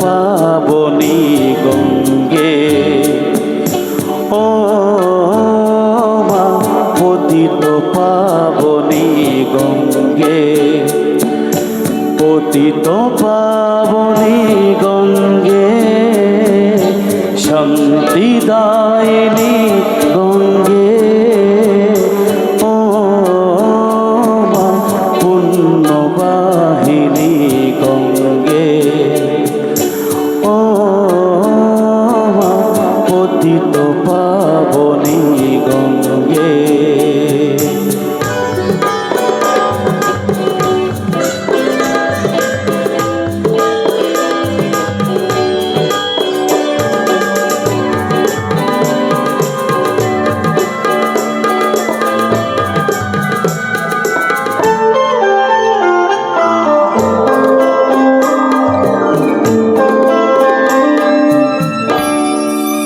পাবনি পাবনি গঙ্গে।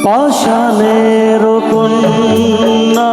পাষাণের কন্যা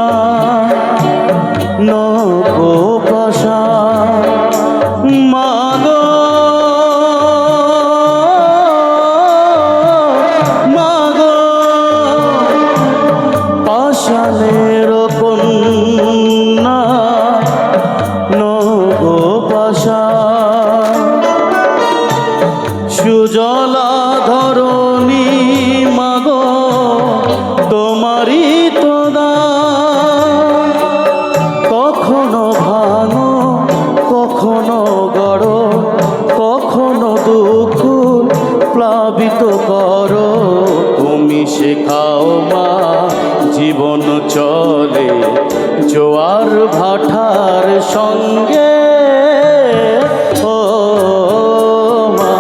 গড়, কখনো দুঃখ প্লাবিত করো। তুমি শেখাও মা, জীবন চলে। জোয়ার ভাটার সঙ্গে ও মা,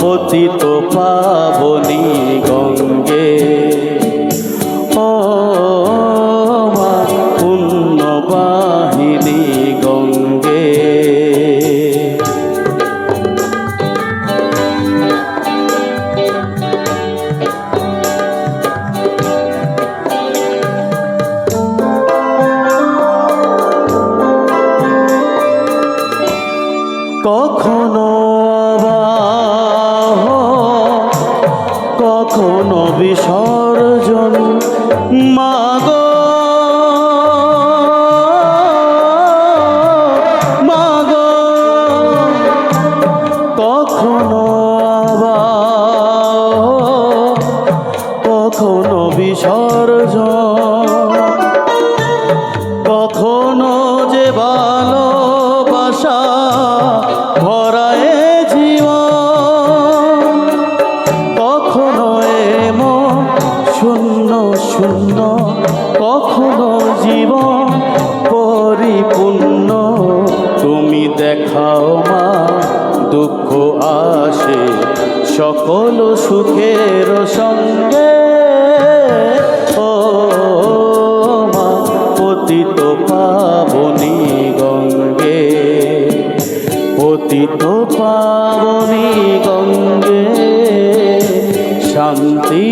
পতিত পাবনি গঙ্গে। কখনো বিসর্জন, কখনো যে ভালোবাসা ভরায় জীবন, কখনো এমন শূন্য শূন্য, কখনো জীবন পরিপূর্ণ। তুমি দেখাও মা, দুঃখ আসে সকল সুখের সঙ্গে। পতিত পাবনি গঙ্গে শান্তি